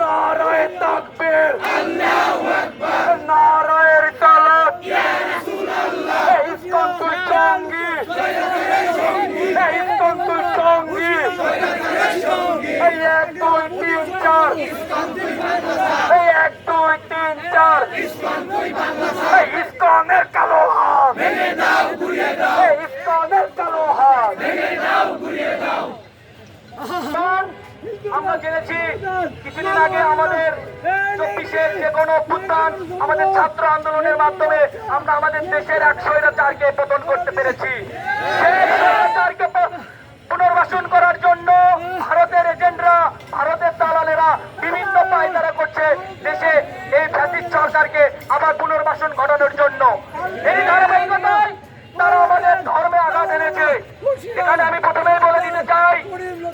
নারায়ে তাকবীর। নারায়ে রিসালাত এই ইসকন তুই সঙ্গী। ইসকন তুই সঙ্গী। এই এক, দুই, তিন, চার। এক, দুই, তিন, চার কালো হাত এই ইসকনের কালো হাত কারণ আমরা জেনেছি কিছুদিন আগে আমাদের যে কোনো অভ্যুত্থান আমাদের ছাত্র আন্দোলনের মাধ্যমে আমরা আমাদের দেশের এক স্বৈরাচারকে পতন করতে পেরেছি। সেই পুনর্বাসন করার জন্য ভারতের এজেন্টরা, ভারতের দালালেরা বিভিন্ন পায়তারা করছে দেশে এই ফ্যাসিস্ট সরকারকে আবার পুনর্বাসন ঘটানোর জন্য। এই ধারাবাহিকতায় তারা আমাদের ধর্মে আঘাত এনেছে। এখানে আমি প্রথমেই বলে দিতে চাই,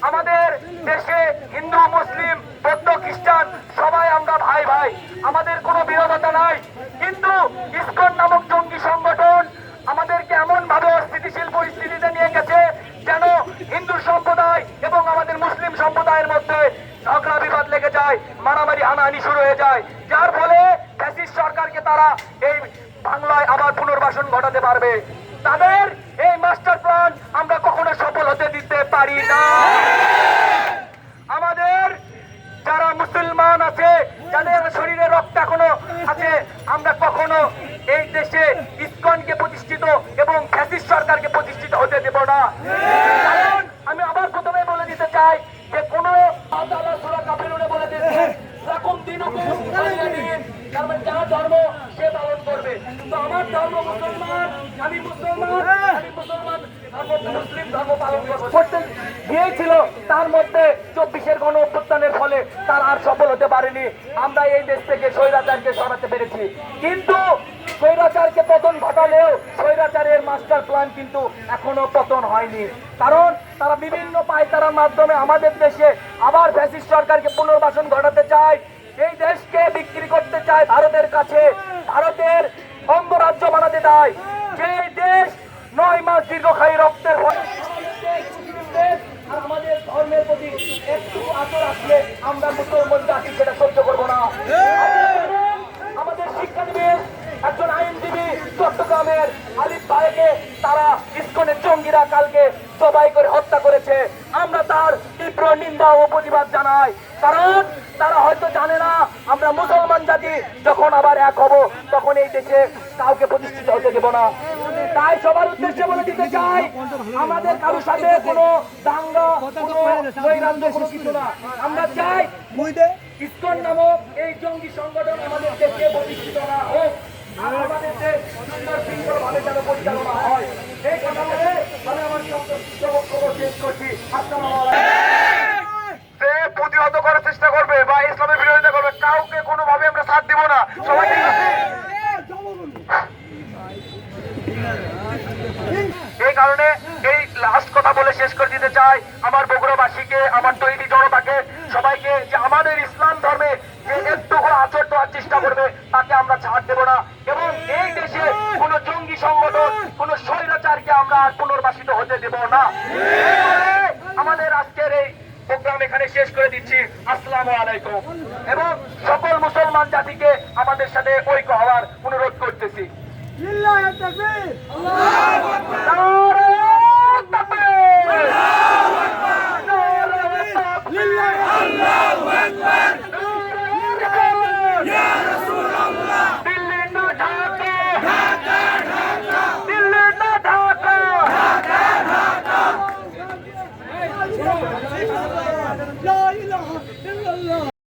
আমাদের দেশে হিন্দু মুসলিম বৌদ্ধ খ্রিস্টান সবাই আমরা ভাই ভাই আমাদের কোনো বিরোধতা নাই কিন্তু ইসকন নামক জঙ্গি সংগঠন আমাদেরকে এমন ভাবে অস্থিতিশীল পরিস্থিতিতে নিয়ে গেছে যেন হিন্দু সম্প্রদায় এবং আমাদের মুসলিম সম্প্রদায়ের মধ্যে ঝগড়া বিবাদ লেগে যায় মারামারি শুরু হয়ে যায়। যার ফলে ফ্যাসিস্ট সরকারকে তারা এই বাংলায় আবার পুনর্বাসন ঘটাতে পারবে। তাদের এই মাস্টার প্ল্যান আমরা কখনো সফল হতে দিতে পারি না। আমাদের যারা মুসলমান আছে, যাদের শরীরে রক্ত এখনও আছে, আমরা কখনো এই দেশে ইসকনকে প্রতিষ্ঠিত এবং ফ্যাসিস্ট সরকারকে প্রতিষ্ঠিত হতে দেব না কারণ আমি আবার প্রথমে বলে দিতে চাই যে কোন আল্লাহ সূরা কাফিরুনে বলে দিয়েছে লাকুম দিনুকুম ওয়ালিয়া দিন তার মানে যার ধর্ম সে পালন করবে তো আমার ধর্ম গিয়েছিল তার মধ্যে চব্বিশের গণ অভ্যুত্থানের ফলে তার আর সফল হতে পারেনি। আমরা এই দেশ থেকে স্বৈরাচারকে সরাতে পেরেছি। কিন্তু স্বৈরাচারকে পতন ঘটালেও স্বৈরাচারের মাস্টার প্ল্যান কিন্তু এখনও পতন হয়নি। কারণ তারা বিভিন্ন পায়তারার মাধ্যমে আমাদের দেশে আবার ফ্যাসিস্ট সরকারকে পুনর্বাসন ঘটাতে চায়। এই দেশকে বিক্রি করতে চায় ভারতের কাছে। ভারতের অঙ্গরাজ্য বানাতে দেয় যে দেশ নয় মাস দীর্ঘকায়ী রক্তের আর আমাদের ধর্মের প্রতি একটু আচর আসলে আমরা মুসলমান জাতি সেটা সহ্য করব না। আমাদের শিক্ষানবিদ একজন আইনজীবী চট্টগ্রামের আলিফ ভাইকে তারা ইস্কনের জঙ্গিরা কালকে সবাই করে হত্যা করেছে। আমরা তার তীব্র নিন্দা ও প্রতিবাদ জানাই। কারণ তারা হয়তো জানে না আমরা মুসলমান জাতি যখন আবার এক হব তখন এই দেশে কাউকে প্রতিষ্ঠিত হতে দেব না। তাই সবার উদ্দেশ্যে বলে দিতে চাই আমাদের কারোর সাথে কোনো দাঙ্গা কোনো কোনো কিছু না। আমরা চাই ইসকন নামক এই জঙ্গি সংগঠন আমাদের দেশে প্রতিষ্ঠিত না হোক আর আমাদের দেশ সুন্দর শৃঙ্খলভাবে যেন পরিচালনা হয় এই কথা বলে আমি আমার সংক্ষিপ্ত বক্তব্য শেষ করছি আসসালামু আলাইকুম সে প্রতিহত করার চেষ্টা করবে বা ইসলামের বিরোধিতা করবে কাউকে কোনোভাবে আমরা সাথ দিব না সবাই ঠিক আছে এই কারণে এই লাস্ট কথা বলে শেষ করে দিতে চাই আমার বগুড়াবাসীকে আমার তৈরি জনতাকে সবাইকে যে আমাদের ইসলাম ধর্মে যে একটুকু আচর দেওয়ার চেষ্টা করবে তাকে আমরা ছাড় দেব না। এবং এই দেশে কোন জঙ্গি সংগঠন কোন স্বৈরাচারকে আমরা আর পুনর্বাসিত হতে দেব না। আমাদের আজকের এই প্রোগ্রাম এখানে শেষ করে দিচ্ছি। আসসালামু আলাইকুম। এবং সকল মুসলমান জাতিকে আমাদের সাথে ঐক্য হওয়ার অনুরোধ করতেছি। নারে